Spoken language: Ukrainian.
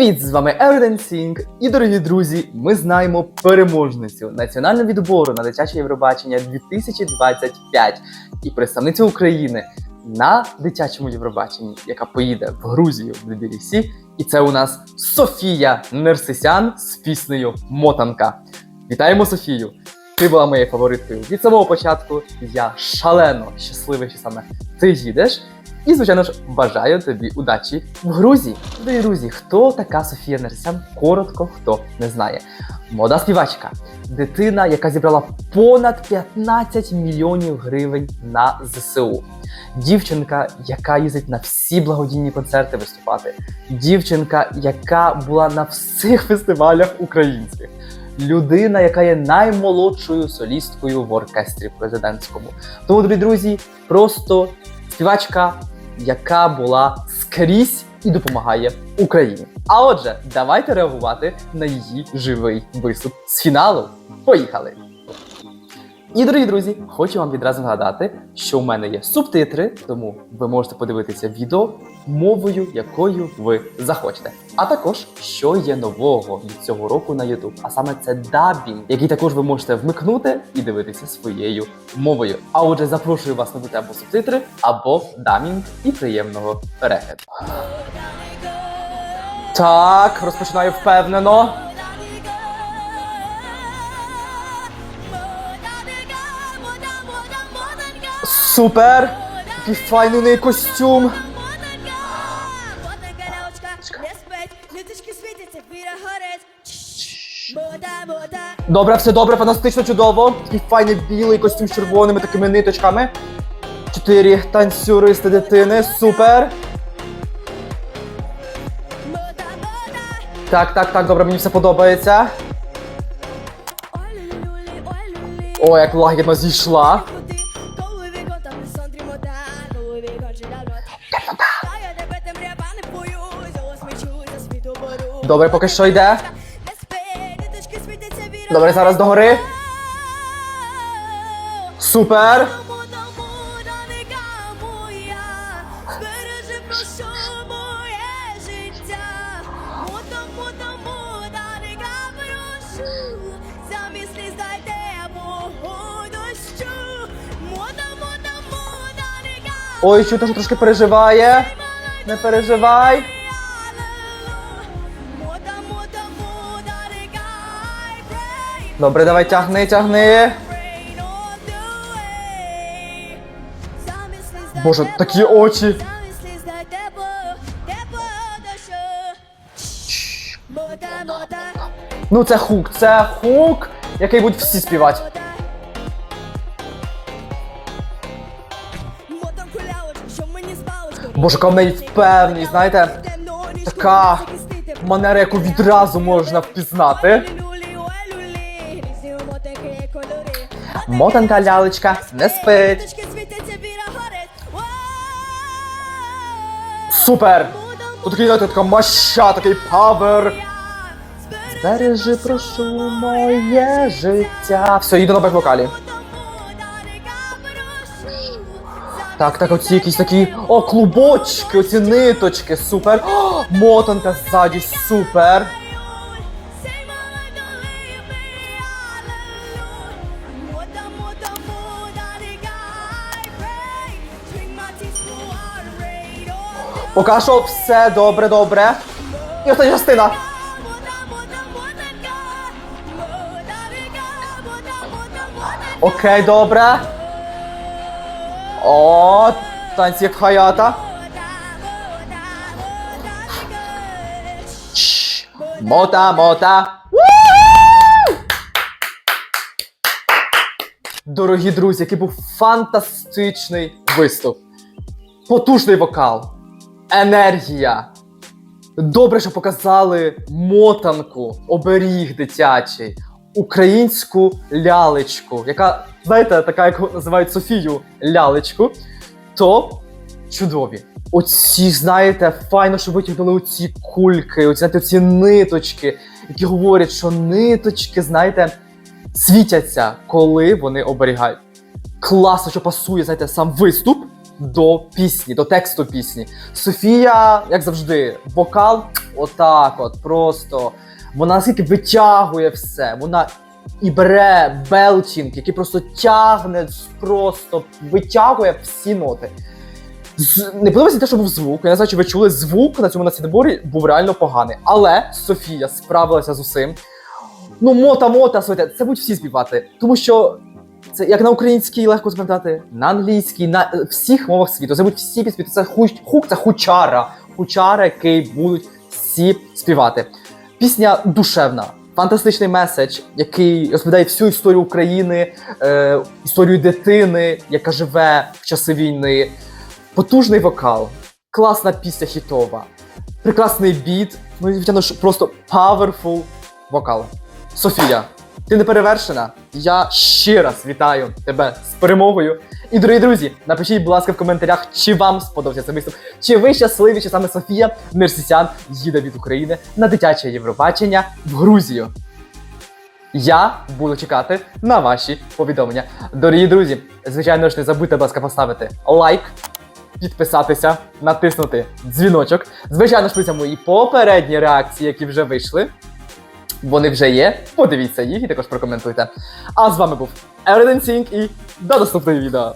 Привіт! З вами Everyday Sing. І дорогі друзі, ми знаємо переможницю національного відбору на дитяче Євробачення 2025 і представницю України на дитячому Євробаченні, яка поїде в Грузію в Тбілісі. І це у нас Софія Нерсисян з піснею Мотанка. Вітаємо Софію! Ти була моєю фавориткою від самого початку. Я шалено щасливий, що саме ти їдеш. І, звичайно ж, бажаю тобі удачі в Грузії. Друзі, хто така Софія Нерсян? Коротко, хто не знає. Молода співачка, дитина, яка зібрала понад 15 мільйонів гривень на ЗСУ. Дівчинка, яка їздить на всі благодійні концерти виступати. Дівчинка, яка була на всіх фестивалях українських. Людина, яка є наймолодшою солісткою в оркестрі президентському. Тому, дорогі друзі, просто співачка, яка була скрізь і допомагає Україні. А отже, давайте реагувати на її живий виступ з фіналу. Поїхали! І, дорогі друзі, хочу вам відразу нагадати, що в мене є субтитри, тому ви можете подивитися відео мовою, якою ви захочете. А також, що є нового від цього року на YouTube, а саме це дабінг, який також ви можете вмикнути і дивитися своєю мовою. А отже, запрошую вас набути або субтитри, або дабінг і приємного перегляду. Так, розпочинаю впевнено. Супер! Який файний у неї костюм. Добре, все добре, фантастично, чудово. Такий файний білий костюм з червоними такими ниточками. Чотири танцюристи дитини. Супер. Так, так, так, добре, мені все подобається. О, як лагідно зійшла. Добре, поки що йде. Добре, зараз догори. Супер. Ой, чути, що трошки переживає. Не переживай. Добре, давай тягни, тягни. Боже, такі очі. Ну це хук, це хук, який будуть всі співати. Боже, яка в неї впевненість, знаєте, така манера, яку відразу можна впізнати. Мотанка лялечка не спить. Супер! Тут такий, знаєте, така маща, такий павер. Бережи, прошу моє життя. Все, їду на бек-вокалі. Так, так, оці якісь такі. О, клубочки, оці ниточки, супер. О, мотанка ззаді, супер. Поки що все добре, добре. І остання частина. Окей, добре. О, танці як хаята. Мота, мота. Дорогі друзі, який був фантастичний виступ. Потужний вокал, енергія. Добре, що показали мотанку, оберіг дитячий, українську лялечку, яка, знаєте, така, як називають Софію лялечку, то чудові. Оці, знаєте, файно, що витягнули оці кульки, оці, знаєте, оці ниточки, які говорять, що ниточки, знаєте, світяться, коли вони оберігають. Класно, що пасує, знаєте, сам виступ до пісні, до тексту пісні. Софія, як завжди, вокал, отак, от просто. Вона наскільки витягує все. Вона і бере белчинг, який просто тягне, просто витягує всі ноти. З- Не подобається те, що був звук. Я не знаю, чи ви чули звук на цьому націдборі був реально поганий. Але Софія справилася з усім. Ну, мота-мота, слухайте, це будуть всі співати. Тому що це як на українській легко запам'ятати, на англійській, на е, всіх мовах світу. Це будуть всі підспівати. Це хук, це хучара. Хучара, який будуть всі співати. Пісня душевна. Фантастичний меседж, який розповідає всю історію України, е, історію дитини, яка живе в часи війни. Потужний вокал, класна пісня хітова, прекрасний біт, ну і звичайно ж просто powerful вокал. Софія, ти не перевершена. Я ще раз вітаю тебе з перемогою. І, дорогі друзі, напишіть, будь ласка, в коментарях, чи вам сподобався цей виступ, чи ви щасливі, чи саме Софія Нерсісян їде від України на дитяче Євробачення в Грузію. Я буду чекати на ваші повідомлення. Дорогі друзі, звичайно ж, не забудьте, будь ласка, поставити лайк, підписатися, натиснути дзвіночок. Звичайно ж, подивіться мої попередні реакції, які вже вийшли. Вони вже є. Подивіться їх і також прокоментуйте. А з вами був Ерден Sync і до наступного відео.